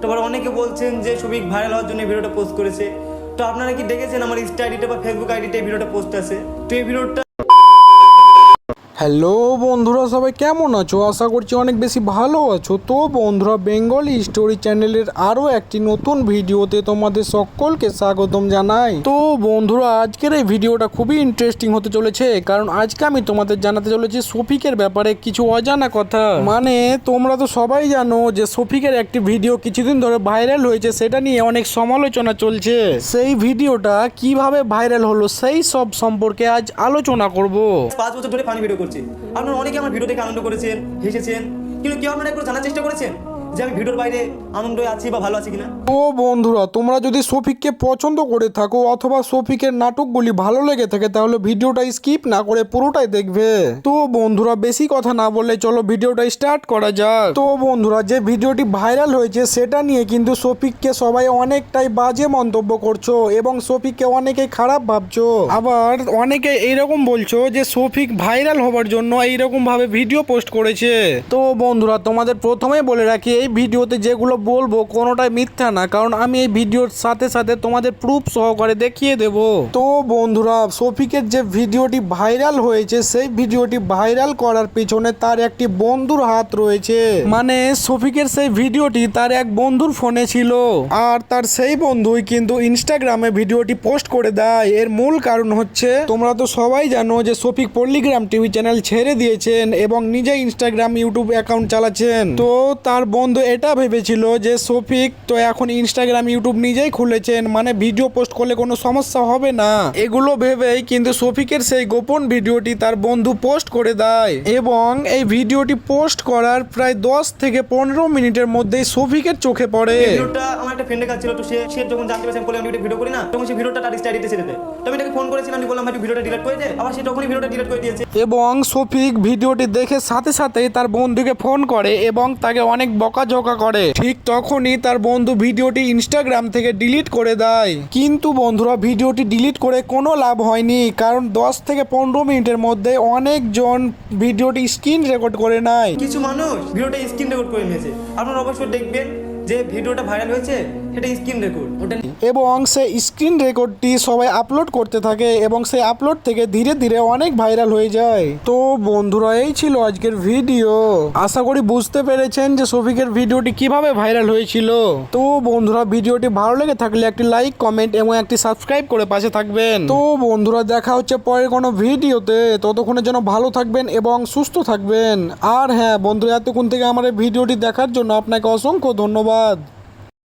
তো আবার অনেকে বলছেন যে সুবিক ভাইরাল হওয়ার জন্য ভিডিওটা পোস্ট করেছে। তো আপনারা কি দেখেছেন আমার ইনস্টা আইডিটা বা ফেসবুক আইডিটা ভিডিওটা পোস্ট আছে? তো এই ভিডিওটা হ্যালো বন্ধুরা, সবাই কেমন আছো? আশা করছি অনেক বেশি ভালো আছো। তো বন্ধুরা, বেঙ্গলি স্টোরি চ্যানেলের আরও একটি নতুন ভিডিওতে তোমাদের সকলকে স্বাগতম জানাই। তো বন্ধুরা, আজকের এই ভিডিওটা খুবই ইন্টারেস্টিং হতে চলেছে, কারণ আজকে আমি তোমাদের জানাতে চলেছি শফিকের ব্যাপারে কিছু অজানা কথা। মানে তোমরা তো সবাই জানো যে শফিকের একটি ভিডিও কিছুদিন ধরে ভাইরাল হয়েছে, সেটা নিয়ে অনেক সমালোচনা চলছে। সেই ভিডিওটা কীভাবে ভাইরাল হলো, সেই সব সম্পর্কে আজ আলোচনা করব। পাঁচ বছর ধরে ফানি ভিডিও করছি আপনারা অনেকে আমার ভিডিও দেখে আনন্দ করেছেন, হেসেছেন। কিন্তু কেউ আপনারা একটু জানার চেষ্টা করেছেন? যে আমি ভিডিওর বাইরে আনন্দে আছি বা ভালো আছি কিনা? তো বন্ধুরা, তোমরা যদি শফিককে পছন্দ করে থাকো অথবা শফিকের নাটকগুলি ভালো লেগে থাকে, তাহলে ভিডিওটা স্কিপ না করে পুরোটাই দেখবে। তো বন্ধুরা, বেশি কথা না বললে চলো ভিডিওটা স্টার্ট করা যাক। তো বন্ধুরা, যে ভিডিওটি ভাইরাল হয়েছে, সেটা নিয়ে কিন্তু শফিককে সবাই অনেকটাই বাজে মন্তব্য করছ এবং শফিককে অনেকে খারাপ ভাবছ। আবার অনেকে এইরকম বলছো যে শফিক ভাইরাল হবার জন্য এইরকম ভাবে ভিডিও পোস্ট করেছে। তো বন্ধুরা, তোমাদের প্রথমেই বলে রাখি এই ভিডিওতে যেগুলো বলব কোনোটাই মিথ্যা না, কারণ আমি এই ভিডিওর সাথে সাথে তোমাদের প্রুফ সহকারে দেখিয়ে দেব। তো বন্ধুরা শফিকের যে ভিডিওটি ভাইরাল হয়েছে, সেই ভিডিওটি ভাইরাল করার পিছনে তার একটি বন্ধুর হাত রয়েছে। মানে শফিকের সেই ভিডিওটি তার এক বন্ধুর ফোনে ছিল। আর তার সেই বন্ধুই কিন্তু ইনস্টাগ্রামে ভিডিওটি পোস্ট করে দেয়। এর মূল কারণ হচ্ছে, তোমরা তো সবাই জানো যে শফিক পল্লিগ্রাম টিভি চ্যানেল ছেড়ে দিয়েছেন এবং নিজে ইনস্টাগ্রাম ইউটিউব অ্যাকাউন্ট চালাচ্ছেন। তো তার বন্ধু এটা ভেবেছিল যে শফিক তো এখন ইনস্টাগ্রাম ইউটিউব নিজেই খুলেছেন। মানে ভিডিও পোস্ট করলে কোনো সমস্যা হবে না। এগুলো ভেবেই কিন্তু শফিকের সেই গোপন ভিডিওটি তার বন্ধু পোস্ট করে দেয়। এবং এই ভিডিওটি পোস্ট করার প্রায় দশ থেকে পনেরো মিনিটের মধ্যেই শফিকের চোখে পড়ে। ভিডিওটা আমার একটা ফ্রেন্ডের কাছে ছিল তো সে সে যখন জানতে পেরেছে আমি আমি ভিডিও করি না? তখন সে ভিডিওটা তার স্টাডিতে ছেড়ে দেয় তো আমি তাকে ফোন করেছিলাম আমি বললাম ভাই ভিডিওটা ডিলিট করে দে। আবার সে তখনই ভিডিওটা ডিলিট করে দিয়েছে। এবং শফিক ভিডিওটি দেখে সাথে সাথেই তার বন্ধুকে ফোন করে এবং তাকে অনেক বকাঝকা করে। ঠিক তখনই তার বন্ধু ভিডিওটি ইনস্টাগ্রাম থেকে ডিলিট করে দেয়। কিন্তু বন্ধুরা, ভিডিওটি ডিলিট করে কোনো লাভ হয়নি, কারণ দশ থেকে পনেরো মিনিটের মধ্যে অনেকজন ভিডিওটি স্ক্রিন রেকর্ড করে নেয়। কিছু মানুষ ভিডিওটা স্ক্রিন রেকর্ড করে নিয়েছে। আপনারা অবশ্যই দেখবেন। যে ভিডিওটা ভাইরাল হয়েছে, সেটা স্ক্রিন রেকর্ড। ওটা এবং সে স্ক্রিন রেকর্ডটি সবাই আপলোড করতে থাকে এবং সেই আপলোড থেকে ধীরে ধীরে অনেক ভাইরাল হয়ে যায়। তো বন্ধুরা, এই ছিল আজকের ভিডিও। আশা করি বুঝতে পেরেছেন যে শফিকের ভিডিওটি কীভাবে ভাইরাল হয়েছিল। তো বন্ধুরা, ভিডিওটি ভালো লেগে থাকলে একটি লাইক, কমেন্ট এবং একটি সাবস্ক্রাইব করে পাশে থাকবেন। তো বন্ধুরা, দেখা হচ্ছে পরের কোনো ভিডিওতে। ততক্ষণের জন্য ভালো থাকবেন এবং সুস্থ থাকবেন। আর হ্যাঁ বন্ধুরা, এতক্ষণ থেকে আমার ভিডিওটি দেখার জন্য আপনাকে অসংখ্য ধন্যবাদ। الأعراض